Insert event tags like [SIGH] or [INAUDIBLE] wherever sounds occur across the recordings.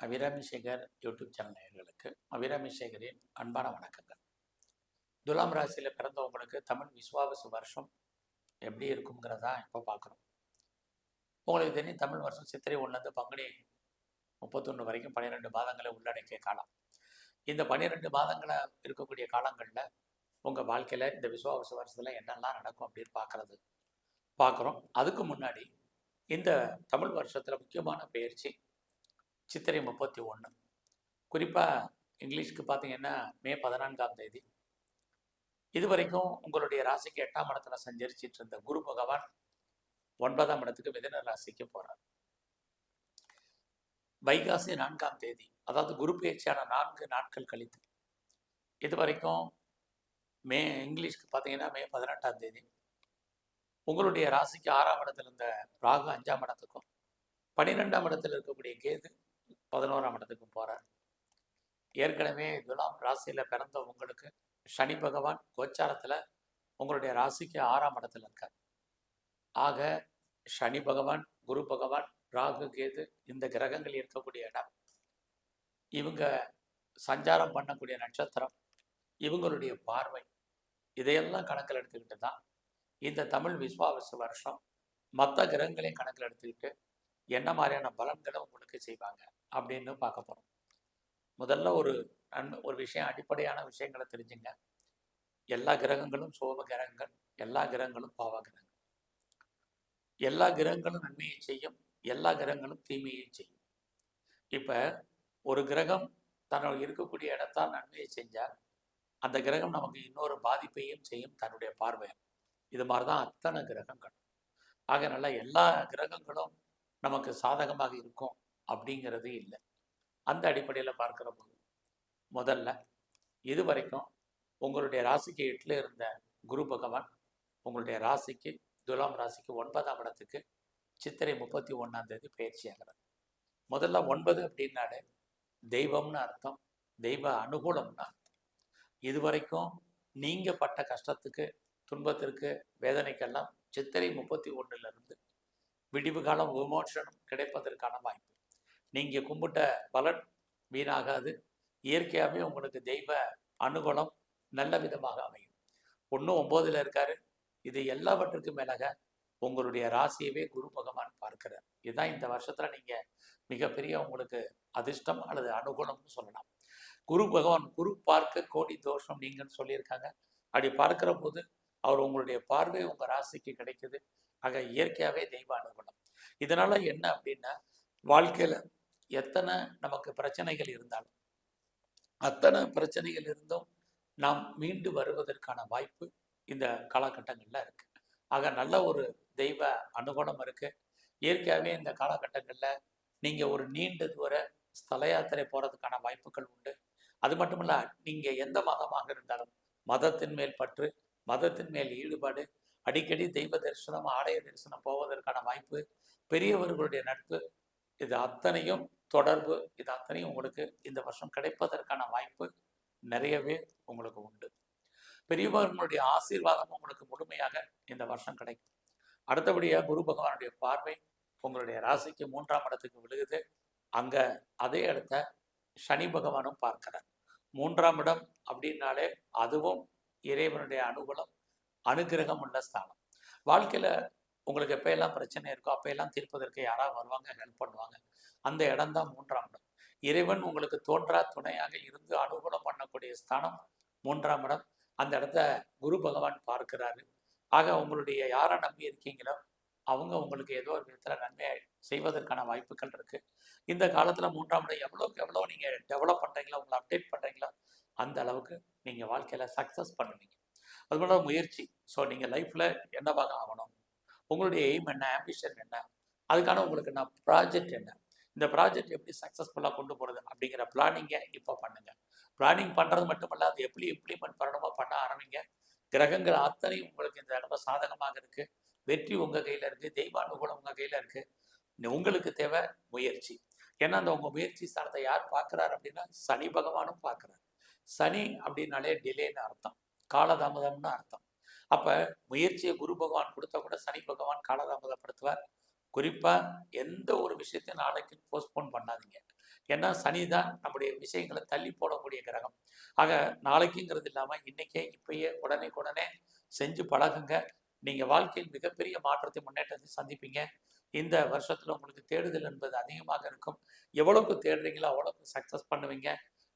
Abirami Sekar YouTube channel நேயர்களுக்கு அபிராமி சேகரின் அன்பான வணக்கங்கள். துலாம் ராசியில் பிறந்தவங்களுக்கு தமிழ் விஸ்வாவசு வருஷம் எப்படி இருக்குங்கிறதா இப்போ பார்க்குறோம் உங்களுக்கு தெரியும் தமிழ் வருஷம் சித்திரை ஒன்றுலேருந்து பங்குனி முப்பத்தொன்று வரைக்கும் பன்னிரெண்டு மாதங்களை உள்ளடக்கிய காலம். இந்த பன்னிரெண்டு மாதங்களை இருக்கக்கூடிய காலங்களில் உங்கள் வாழ்க்கையில் இந்த விஸ்வாவசு வருஷத்தில் என்னெல்லாம் நடக்கும் அப்படின்னு பார்க்குறது பார்க்குறோம் அதுக்கு முன்னாடி இந்த தமிழ் வருஷத்தில் முக்கியமான பயிற்சி சித்திரை முப்பத்தி ஒன்று குறிப்பாக இங்கிலீஷ்க்கு பார்த்தீங்கன்னா மே பதினான்காம் தேதி. இது வரைக்கும் உங்களுடைய ராசிக்கு எட்டாம் இடத்துல சஞ்சரிச்சிட்டு இருந்த குரு பகவான் ஒன்பதாம் இடத்துக்கு மிதன ராசிக்கு போகிறார் வைகாசி நான்காம் தேதி அதாவது குரு பயிற்சியான நான்கு நாட்கள் கழித்து. இது வரைக்கும் மே இங்கிலீஷ்க்கு பார்த்தீங்கன்னா மே பதினெட்டாம் தேதி. உங்களுடைய ராசிக்கு ஆறாம் இடத்துல இருந்த ராகு அஞ்சாம் இடத்துக்கும் பன்னிரெண்டாம் இடத்துல இருக்கக்கூடிய கேது பதினோராம் இடத்துக்கும் போகிறார் ஏற்கனவே துலாம் ராசியில் பிறந்த உங்களுக்கு சனி பகவான் கோச்சாரத்தில் உங்களுடைய ராசிக்கு ஆறாம் இடத்துல இருக்கார். ஆக சனி பகவான் குரு பகவான் ராகு கேது இந்த கிரகங்கள் இருக்கக்கூடிய இடம். இவங்க சஞ்சாரம் பண்ணக்கூடிய நட்சத்திரம் இவங்களுடைய பார்வை இதையெல்லாம் கணக்கில் எடுத்துக்கிட்டு தான் இந்த தமிழ் விஸ்வாவச வருஷம் மற்ற கிரகங்களையும் கணக்கில் எடுத்துக்கிட்டு என்ன மாதிரியான பலன்களை உங்களுக்கு செய்வாங்க அப்படின்னு பார்க்க போகிறோம் முதல்ல ஒரு நன்மை ஒரு விஷயம் அடிப்படையான விஷயங்களை தெரிஞ்சுங்க. எல்லா கிரகங்களும் சோப கிரகங்கள் எல்லா கிரகங்களும் பாவ கிரகங்கள். எல்லா கிரகங்களும் நன்மையை செய்யும் எல்லா கிரகங்களும் தீமையை செய்யும். இப்போ ஒரு கிரகம் தன்னோட இருக்கக்கூடிய இடத்தால் நன்மையை செஞ்சால் அந்த கிரகம் நமக்கு இன்னொரு பாதிப்பையும் செய்யும் தன்னுடைய பார்வை இது மாதிரி தான் அத்தனை கிரகங்கள் ஆக நல்லா எல்லா கிரகங்களும் நமக்கு சாதகமாக இருக்கும் அப்படிங்கிறது இல்லை. அந்த அடிப்படையில் பார்க்குற போது முதல்ல இது வரைக்கும் உங்களுடைய ராசிக்கு எட்டில் இருந்த குரு பகவான் உங்களுடைய ராசிக்கு துலாம் ராசிக்கு ஒன்பதாம் இடத்துக்கு சித்திரை முப்பத்தி ஒன்றாம் தேதி பயிற்சி ஆகிறது முதல்ல ஒன்பது அப்படின்னாலே தெய்வம்னு அர்த்தம் தெய்வ அனுகூலம்னு அர்த்தம். இது வரைக்கும் நீங்கள் பட்ட கஷ்டத்துக்கு துன்பத்திற்கு வேதனைக்கெல்லாம் சித்திரை முப்பத்தி ஒன்றுலேருந்து விடிவு காலம் விமோசனம் கிடைப்பதற்கான வாய்ப்பு. நீங்கள் கும்பிட்ட பலன் வீணாகாது. இயற்கையாகவே உங்களுக்கு தெய்வ அனுகூலம் நல்ல விதமாக அமையும். ஒன்று ஒம்போதில் இருக்காரு. இது எல்லாவற்றுக்கும் மேலாக உங்களுடைய ராசியவே குரு பகவான் பார்க்கிறார். இதுதான் இந்த வருஷத்தில் நீங்கள் மிகப்பெரிய உங்களுக்கு அதிர்ஷ்டம் அல்லது அனுகூலம்னு சொல்லலாம். குரு பகவான் குரு பார்க்க கோடி தோஷம் நீங்கன்னு சொல்லியிருக்காங்க. அப்படி பார்க்கிற போது அவர் உங்களுடைய பார்வை உங்கள் ராசிக்கு கிடைக்குது. ஆக இயற்கையாகவே தெய்வ அனுகூலம். இதனால என்ன அப்படின்னா வாழ்க்கையில் எத்தனை நமக்கு பிரச்சனைகள் இருந்தாலும் அத்தனை பிரச்சனைகள் இருந்தும் நாம் மீண்டு வருவதற்கான வாய்ப்பு இந்த காலகட்டங்களில் இருக்கு. ஆக நல்ல ஒரு தெய்வ அனுகூலம் இருக்கு. இயற்கையாகவே இந்த காலகட்டங்களில் நீங்கள் ஒரு நீண்ட தூர ஸ்தல யாத்திரை போகிறதுக்கான வாய்ப்புகள் உண்டு. அது மட்டும் இல்ல நீங்கள் எந்த மதமாக இருந்தாலும் மதத்தின் மேல் பற்று மதத்தின் மேல் ஈடுபாடு அடிக்கடி தெய்வ தரிசனம் ஆலய தரிசனம் போவதற்கான வாய்ப்பு பெரியவர்களுடைய நட்பு இது அத்தனையும் தொடர்பு இது அத்தனையும் உங்களுக்கு இந்த வருஷம் கிடைப்பதற்கான வாய்ப்பு நிறையவே உங்களுக்கு உண்டு. பெரியவர்களுடைய ஆசீர்வாதமும் உங்களுக்கு முழுமையாக இந்த வருஷம் கிடைக்கும். அடுத்தபடியாக குரு பகவானுடைய பார்வை உங்களுடைய ராசிக்கு மூன்றாம் இடத்துக்கு விழுகுது. அங்கே அதே இடத்த சனி பகவானும் பார்க்கிறார். மூன்றாம் இடம் அப்படின்னாலே அதுவும் இறைவனுடைய அனுகூலம் அனுகிரகம் உள்ள ஸ்தானம். வாழ்க்கையில் உங்களுக்கு எப்பயெல்லாம் பிரச்சனை இருக்கோ அப்பையெல்லாம் தீர்ப்பதற்கு யாராவது வருவாங்க ஹெல்ப் பண்ணுவாங்க. அந்த இடம் தான் மூன்றாம் இடம். இறைவன் உங்களுக்கு தோன்றா துணையாக இருந்து அனுகூலம் பண்ணக்கூடிய ஸ்தானம் மூன்றாம் இடம். அந்த இடத்த குரு பகவான் பார்க்கிறாரு. ஆக உங்களுடைய யாரை நம்பி இருக்கீங்களோ அவங்க உங்களுக்கு ஏதோ ஒரு விதத்தில் நன்மை செய்வதற்கான வாய்ப்புகள் இருக்குது இந்த காலத்தில் மூன்றாம் இடம் எவ்வளோக்கு எவ்வளோ நீங்கள் டெவலப் பண்ணுறீங்களோ உங்களை அப்டேட் பண்ணுறீங்களோ அந்த அளவுக்கு நீங்கள் வாழ்க்கையில் சக்ஸஸ் பண்ணுவீங்க. அது போல முயற்சி. ஸோ நீங்கள் லைஃப்பில் என்னவாக ஆகணும்? உங்களுடைய எய்ம் என்ன? ஆம்பிஷன் என்ன? அதுக்கான உங்களுக்கு நான் ப்ராஜெக்ட் என்ன? இந்த ப்ராஜெக்ட் எப்படி சக்ஸஸ்ஃபுல்லாக கொண்டு போகிறது அப்படிங்கிற பிளானிங்கை இப்போ பண்ணுங்கள் பிளானிங் பண்ணுறது மட்டும் அது எப்படி இம்ப்ளிமெண்ட் பண்ணணுமோ பண்ண ஆரம்பிங்க. கிரகங்கள் அத்தனையும் உங்களுக்கு இந்த தடவை சாதகமாக இருக்குது வெற்றி உங்கள் கையில் இருக்குது தெய்வ அனுகூலம் உங்கள் கையில் இருக்குது உங்களுக்கு தேவை முயற்சி. ஏன்னா அந்த உங்கள் முயற்சி ஸ்தானத்தை யார் பார்க்குறாரு அப்படின்னா சனி பகவானும் பார்க்குறாரு. சனி அப்படின்னாலே டிலேன்னு அர்த்தம். காலதாமதம்னு அர்த்தம். அப்போ முயற்சியை குரு பகவான் கொடுத்தா கூட சனி பகவான் காலதாமதப்படுத்துவார். குறிப்பாக எந்த ஒரு விஷயத்தையும் நாளைக்கு போஸ்ட்போன் பண்ணாதீங்க. ஏன்னா சனி தான் நம்முடைய விஷயங்களை தள்ளி போடக்கூடிய கிரகம். ஆக நாளைக்குங்கிறது இல்லாமல் இன்னைக்கே இப்பயே உடனே உடனே செஞ்சு பழகுங்க. நீங்கள் வாழ்க்கையில் மிகப்பெரிய மாற்றத்தை முன்னேற்றத்தை சந்திப்பீங்க. இந்த வருஷத்தில் உங்களுக்கு தேடுதல் என்பது அதிகமாக இருக்கும். எவ்வளவுக்கு தேடுறீங்களோ அவ்வளோக்கு சக்ஸஸ் பண்ணுவீங்க.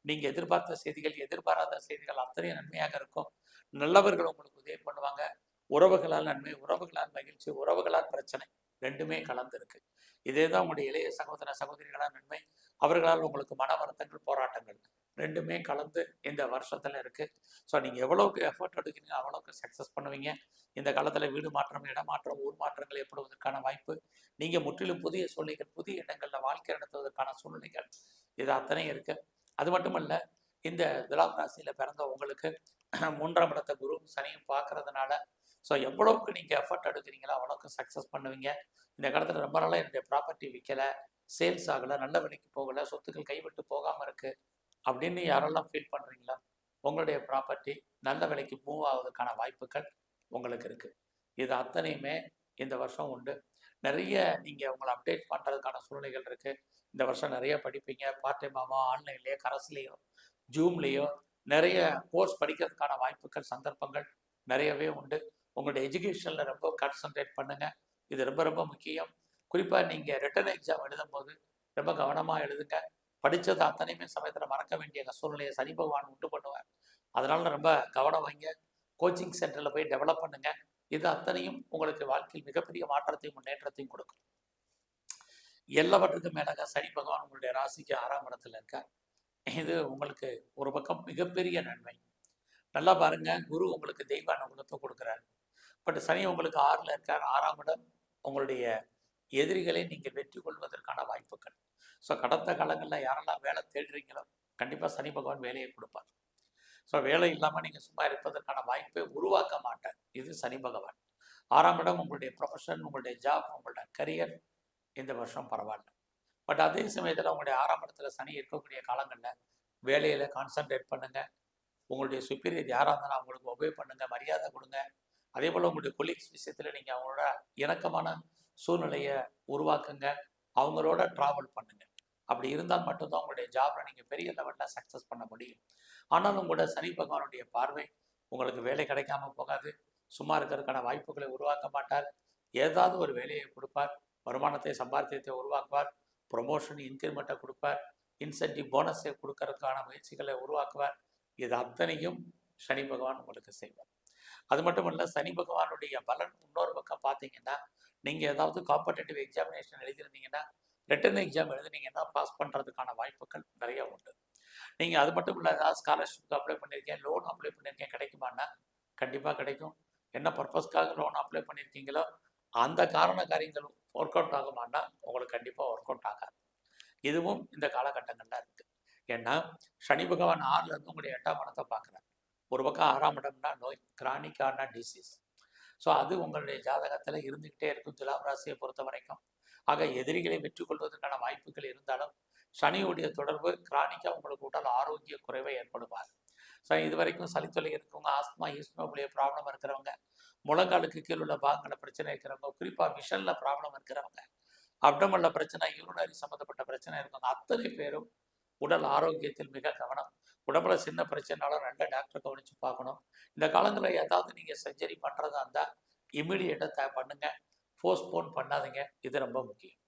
நீங்கள் எதிர்பார்த்த செய்திகள் எதிர்பாராத செய்திகள் அத்தனையும் நன்மையாக இருக்கும். நல்லவர்கள் உங்களுக்கு உதவி பண்ணுவாங்க. உறவுகளால் நன்மை உறவுகளால் மகிழ்ச்சி உறவுகளால் பிரச்சனை ரெண்டுமே கலந்துருக்கு. இதே தான் உங்களுடைய இளைய சகோதர சகோதரிகளால் நன்மை அவர்களால் உங்களுக்கு மன வருத்தங்கள் போராட்டங்கள் ரெண்டுமே கலந்து இந்த வருஷத்துல இருக்கு. ஸோ நீங்க எவ்வளவுக்கு எஃபர்ட் எடுக்கிறீங்க அவ்வளவுக்கு சக்ஸஸ் பண்ணுவீங்க. இந்த காலத்துல வீடு மாற்றம் இடமாற்றம் ஊர் மாற்றங்கள் ஏற்படுவதற்கான வாய்ப்பு நீங்க முற்றிலும் புதிய சூழ்நிலைகள் புதிய இடங்கள்ல வாழ்க்கை நடத்துவதற்கான சூழ்நிலைகள் இது அத்தனையும் இருக்கு. அது மட்டுமல்ல இந்த துலாம் ராசியில பிறந்த உங்களுக்கு [CLEARS THROAT] மூன்றாம் இடத்த குரு சனியும் பார்க்கறதுனால ஸோ எவ்வளவுக்கு நீங்கள் எஃபர்ட் எடுக்கிறீங்களோ அவ்வளோக்கு சக்ஸஸ் பண்ணுவீங்க. இந்த காலத்தில் ரொம்ப நாளாக என்னுடைய ப்ராப்பர்ட்டி விற்கலை சேல்ஸ் ஆகலை நல்ல விலைக்கு போகலை சொத்துக்கள் கைவிட்டு போகாமல் இருக்குது அப்படின்னு யாரெல்லாம் ஃபீல் பண்ணுறீங்களோ உங்களுடைய ப்ராப்பர்ட்டி நல்ல விலைக்கு மூவ் ஆவதற்கான வாய்ப்புகள் உங்களுக்கு இருக்குது இது அத்தனையுமே இந்த வருஷம் உண்டு. நிறைய நீங்கள் உங்களை அப்டேட் பண்ணுறதுக்கான சூழ்நிலைகள் இருக்குது இந்த வருஷம் நிறைய படிப்பீங்க. பார்ட் டைமாவோ ஆன்லைன்லேயோ கரஸ்லேயோ ஜூம்லேயோ நிறைய கோர்ஸ் படிக்கிறதுக்கான வாய்ப்புகள் சந்தர்ப்பங்கள் நிறையவே உண்டு. உங்களுடைய எஜுகேஷனில் ரொம்ப கான்சன்ட்ரேட் பண்ணுங்கள் இது ரொம்ப ரொம்ப முக்கியம். குறிப்பாக நீங்கள் ரிட்டன் எக்ஸாம் எழுதும் போது ரொம்ப கவனமாக எழுதுங்க. படித்தது அத்தனையுமே சமயத்தில் மறக்க வேண்டிய சூழ்நிலையை சனி பகவான் உண்டு பண்ணுவார். அதனால ரொம்ப கவனம் வைங்க. கோச்சிங் சென்டரில் போய் டெவலப் பண்ணுங்க. இது அத்தனையும் உங்களுக்கு வாழ்க்கையில் மிகப்பெரிய மாற்றத்தையும் முன்னேற்றத்தையும் கொடுக்கும். எல்லாவற்றுக்கும் மேலாக சனி பகவான் உங்களுடைய ராசிக்கு ஆறாம் இடத்துல இருக்கார். இது உங்களுக்கு ஒரு பக்கம் மிகப்பெரிய நன்மை. நல்லா பாருங்க குரு உங்களுக்கு தெய்வ அனுகூலத்தை கொடுக்குறாரு. பட் சனி உங்களுக்கு ஆறில் இருக்கார் ஆறாம் இடம் உங்களுடைய எதிரிகளை நீங்கள் வெற்றி கொள்வதற்கான வாய்ப்புகள். ஸோ கடந்த காலங்களில் யாரெல்லாம் வேலை தேடுறீங்களோ கண்டிப்பாக சனி பகவான் வேலையை கொடுப்பார். ஸோ வேலை இல்லாமல் நீங்கள் சும்மா இருப்பதற்கான வாய்ப்பை உருவாக்க மாட்டார். இது சனி பகவான். ஆறாம் இடம் உங்களுடைய ப்ரொஃபஷன் உங்களுடைய ஜாப் உங்களுடைய கரியர் இந்த வருஷம் பரவாயில்ல. பட் அதே சமயத்தில் உங்களுடைய ஆறாம் இடத்துல சனி இருக்கக்கூடிய காலங்களில் வேலையில் கான்சன்ட்ரேட் பண்ணுங்கள் உங்களுடைய சுப்பீரியர் யாராக இருந்தாலும் அவங்களுக்கு ஒபே பண்ணுங்கள் மரியாதை கொடுங்க. அதே போல் உங்களுடைய கொலீக்ஸ் விஷயத்தில் நீங்கள் அவங்களோட இணக்கமான சூழ்நிலையை உருவாக்குங்க. அவங்களோட ட்ராவல் பண்ணுங்க. அப்படி இருந்தால் மட்டும்தான் உங்களுடைய ஜாப்ல நீங்கள் பெரிய லெவலில் சக்ஸஸ் பண்ண முடியும். ஆனாலும் கூட சனி பகவானுடைய பார்வை உங்களுக்கு வேலை கிடைக்காம போகாது. சும்மா இருக்கிறதுக்கான வாய்ப்புகளை உருவாக்க மாட்டார். ஏதாவது ஒரு வேலையை கொடுப்பார். வருமானத்தை சம்பாத்தியத்தை உருவாக்குவார். ப்ரொமோஷன் இன்க்ரிமெண்ட்டை கொடுப்பார். இன்சென்டிவ் போனஸை கொடுக்கறதுக்கான முயற்சிகளை உருவாக்குவார். இது அத்தனையும் சனி பகவான் உங்களுக்கு செய்வார். அது மட்டும் இல்லை சனி பகவானுடைய பலன் இன்னொரு பக்கம் பார்த்தீங்கன்னா நீங்கள் ஏதாவது காம்படேட்டிவ் எக்ஸாமினேஷன் எழுதியிருந்தீங்கன்னா ரிட்டன் எக்ஸாம் எழுதுனீங்கன்னா பாஸ் பண்ணுறதுக்கான வாய்ப்புகள் நிறைய உண்டு. நீங்கள் அது மட்டும் இல்லை ஏதாவது ஸ்காலர்ஷிப்க்கு அப்ளை பண்ணியிருக்கேன் லோன் அப்ளை பண்ணியிருக்கேன் கிடைக்குமான்னா கண்டிப்பாக கிடைக்கும். என்ன பர்பஸ்க்காக லோன் அப்ளை பண்ணியிருக்கீங்களோ அந்த காரண காரியங்கள் ஒர்க் அவுட் ஆகுமான்னா உங்களுக்கு கண்டிப்பாக ஒர்க் அவுட் ஆகாது. இதுவும் இந்த காலகட்டங்களில் இருக்குது ஏன்னா சனி பகவான் ஆறுல இருந்து உங்களுடைய எட்டாம் இடத்தை பார்க்குறாரு. ஒரு பக்கம் ஆறாம் இடம்னா நோய் கிரானிக்கான டிசீஸ் ஸோ அது உங்களுடைய ஜாதகத்தில் இருந்துக்கிட்டே இருக்கும். துலாம் ராசியை பொறுத்த வரைக்கும். ஆக எதிரிகளை வெற்றி கொள்வதற்கான வாய்ப்புகள் இருந்தாலும் சனியுடைய தொடர்பு கிரானிக்காக உங்களுக்கு உடல் ஆரோக்கிய குறைவை ஏற்படுவார். ஸோ இது வரைக்கும் சளித்தொலை இருக்கவங்க ஆஸ்மா ஈஸ்னோபிளிய ப்ராப்ளம் இருக்கிறவங்க முழங்காலுக்கு கீழ் உள்ள பாகங்களில் பிரச்சனை இருக்கிறவங்க குறிப்பாக விஷனில் ப்ராப்ளம் இருக்கிறவங்க அப்டமல்ல பிரச்சனை யூரினரி சம்மந்தப்பட்ட பிரச்சனை இருக்கவங்க அத்தனை பேரும் உடல் ஆரோக்கியத்தில் மிக கவனம். உடம்புல சின்ன பிரச்சனைனாலும் நல்ல டாக்டர் கவனித்து பார்க்கணும். இந்த காலங்களில் ஏதாவது நீங்கள் சர்ஜரி பண்ணுறதா இருந்தால் இமீடியட்டாக பண்ணுங்க. போஸ்ட்போன் பண்ணாதீங்க. இது ரொம்ப முக்கியம்.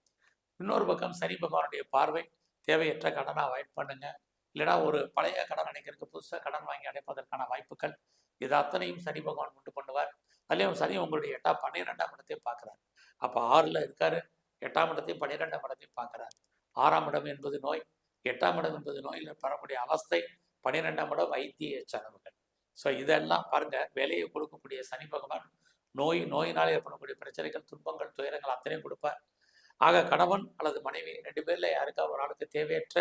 இன்னொரு பக்கம் சனி பகவானுடைய பார்வை தேவையற்ற கடனை அவாய்ட் பண்ணுங்க. இல்லைனா ஒரு பழைய கடன் அடைக்கிறதுக்கு புதுசாக கடன் வாங்கி அடைப்பதற்கான வாய்ப்புகள் இது அத்தனையும் சனி பகவான் உண்டு பண்ணுவார் அதுலேயும் சனி உங்களுடைய எட்டாம் பன்னிரெண்டாம் இடத்தையும் பார்க்குறாரு. அப்போ ஆறில் இருக்காரு. எட்டாம் இடத்தையும் பன்னிரெண்டாம் இடத்தையும் பார்க்குறாரு. ஆறாம் இடம் என்பது நோய் எட்டாம் இடம் என்பது நோயில் பெறக்கூடிய அவஸ்தை பன்னிரெண்டாம் இடம் வைத்திய செலவுகள். ஸோ இதெல்லாம் பாருங்க வேலையை கொடுக்கக்கூடிய சனி பகவான் நோய் நோயினால் ஏற்படக்கூடிய பிரச்சனைகள் துன்பங்கள் துயரங்கள் அத்தனையும் கொடுப்பார். ஆக கணவன் அல்லது மனைவி ரெண்டு பேர்ல யாருக்கா ஒரு ஆளுக்கு தேவையற்ற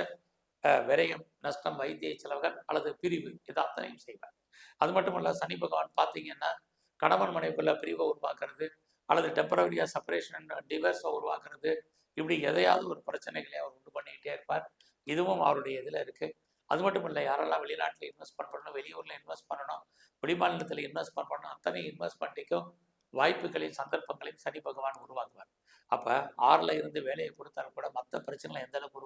விரயம் நஷ்டம் வைத்திய செலவுகள் அல்லது பிரிவு இது அத்தனையும் செய்வார். அது மட்டும் இல்லை சனி பகவான் பார்த்தீங்கன்னா கணவன் மனைவிக்குள்ள பிரிவை உருவாக்குறது அல்லது டெம்பரவரியாக செப்பரேஷன் டிவர்ஸை உருவாக்குறது இப்படி எதையாவது ஒரு பிரச்சனைகளை அவர் உண்டு பண்ணிக்கிட்டே இருப்பார். இதுவும் அவருடைய இதில் இருக்குது அது மட்டும் இல்லை யாரெல்லாம் வெளிநாட்டில் இன்வெஸ்ட்மெண்ட் பண்ணணும் வெளியூரில் இன்வெஸ்ட் பண்ணணும் வெளிமாநிலத்தில் இன்வெஸ்ட்மெண்ட் பண்ணணும் அத்தனை இன்வெஸ்ட்மெண்ட்டுக்கும் வாய்ப்புகளையும் சந்தர்ப்பங்களையும் சனி பகவான் உருவாக்குவார். அப்போ ஆறில் இருந்து வேலையை கொடுத்தாலும் கூட மற்ற பிரச்சனைகளை எந்த அளவுக்கு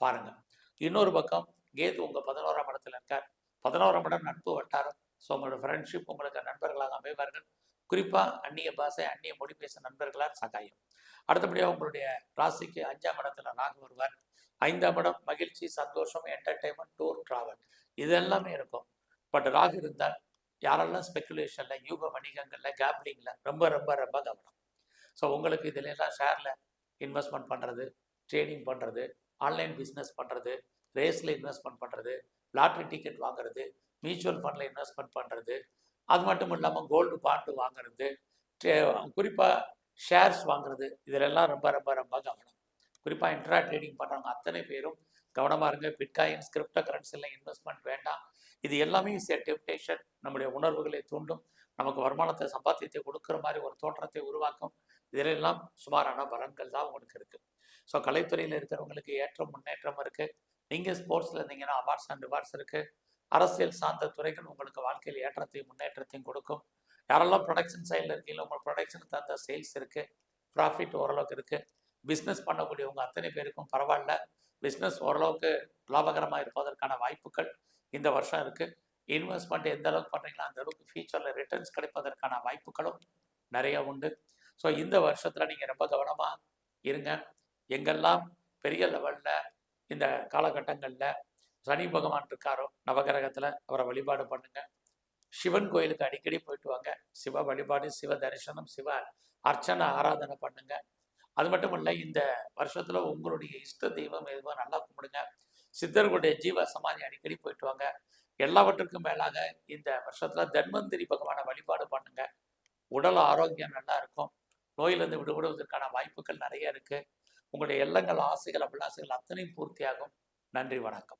பாருங்கள் இன்னொரு பக்கம் கேது உங்கள் பதினோராம் இடத்துல இருக்கார். பதினோராம் இடம் நட்பு வட்டாரம். ஸோ உங்களோட ஃப்ரெண்ட்ஷிப் உங்களுக்கு நண்பர்களாக அமைவார்கள். குறிப்பாக அந்நிய பாஷை அந்நிய மொழி பேச நண்பர்களால் சகாயம். அடுத்தபடியாக உங்களுடைய ராசிக்கு அஞ்சாம் இடத்துல நாக வருவார். ஐந்தாம் இடம் மகிழ்ச்சி சந்தோஷம் என்டர்டைன்மெண்ட் டூர் ட்ராவல் இது எல்லாமே இருக்கும். பட் ராகு இருந்தால் யாரெல்லாம் ஸ்பெக்குலேஷனில் யூக வணிகங்களில் கேப்லிங்கில் ரொம்ப ரொம்ப ரொம்ப கவனம். ஸோ உங்களுக்கு இதில் எல்லாம் ஷேரில் இன்வெஸ்ட்மெண்ட் பண்ணுறது ட்ரேடிங் பண்ணுறது ஆன்லைன் பிஸ்னஸ் பண்ணுறது ரேஸில் இன்வெஸ்ட்மெண்ட் பண்ணுறது லாட்ரி டிக்கெட் வாங்குறது மியூச்சுவல் ஃபண்டில் இன்வெஸ்ட்மெண்ட் பண்ணுறது அது மட்டும் இல்லாமல் கோல்டு பாண்டு வாங்குறது குறிப்பாக ஷேர்ஸ் வாங்குறது இதிலெல்லாம் ரொம்ப ரொம்ப ரொம்ப கவனம். குறிப்பாக இன்ட்ரா ட்ரேடிங் பண்ணுறவங்க அத்தனை பேரும் கவனமாக இருங்க. பிட்காயின் கிரிப்டோ கரன்சியில் இன்வெஸ்ட்மெண்ட் வேண்டாம். இது எல்லாமே இஸ் நம்முடைய உணர்வுகளை தூண்டும். நமக்கு வருமானத்தை சம்பாத்தியத்தை கொடுக்குற மாதிரி ஒரு தோற்றத்தை உருவாக்கும். இதிலெல்லாம் சுமாரான பலன்கள் தான் உங்களுக்கு இருக்குது ஸோ கலைத்துறையில் இருக்கிறவங்களுக்கு ஏற்றம் முன்னேற்றம் இருக்குது நீங்கள் ஸ்போர்ட்ஸில் இருந்தீங்கன்னா அவார்ட்ஸ் அண்ட் ரிவார்ட்ஸ் இருக்குது அரசியல் சார்ந்த துறைகள் உங்களுக்கு வாழ்க்கையில் ஏற்றத்தையும் முன்னேற்றத்தையும் கொடுக்கும். யாரெல்லாம் ப்ரொடக்ஷன் சைடில் இருக்கீங்களோ உங்கள் ப்ரொடக்ஷனுக்கு தகுந்த சேல்ஸ் இருக்குது ப்ராஃபிட் ஓரளவுக்கு இருக்குது பிஸ்னஸ் பண்ணக்கூடியவங்க அத்தனை பேருக்கும் பரவாயில்ல. பிஸ்னஸ் ஓரளவுக்கு லாபகரமாக இருப்பதற்கான வாய்ப்புகள் இந்த வருஷம் இருக்குது இன்வெஸ்ட்மெண்ட் எந்த அளவுக்கு பண்ணுறீங்களோ அந்த அளவுக்கு ஃபியூச்சரில் ரிட்டர்ன்ஸ் கிடைப்பதற்கான வாய்ப்புகளும் நிறைய உண்டு. ஸோ இந்த வருஷத்தில் நீங்கள் ரொம்ப கவனமாக இருங்க. எங்கெல்லாம் பெரிய லெவலில் இந்த காலகட்டங்களில் சனி பகவான் இருக்காரோ நவகிரகத்தில் அவரை வழிபாடு பண்ணுங்க. சிவன் கோயிலுக்கு அடிக்கடி போயிட்டு வாங்க. சிவ வழிபாடு சிவ தரிசனம் சிவ அர்ச்சனை ஆராதனை பண்ணுங்க. அது மட்டும் இல்லை இந்த வருஷத்தில் உங்களுடைய இஷ்ட தெய்வம் எதுவோ நல்லா கும்பிடுங்க. சித்தர்களுடைய ஜீவ சமாதி அடிக்கடி போயிட்டு வாங்க. எல்லாவற்றுக்கும் மேலாக இந்த வருஷத்தில் தன்வந்திரி பகவானை வழிபாடு பண்ணுங்க. உடல் ஆரோக்கியம் நல்லா இருக்கும். நோயிலிருந்து விடுபடுவதற்கான வாய்ப்புகள் நிறைய இருக்குது உங்களுடைய எல்லங்கள் ஆசைகள் அபிலாசைகள் அத்தனையும் பூர்த்தியாகும். நன்றி வணக்கம்.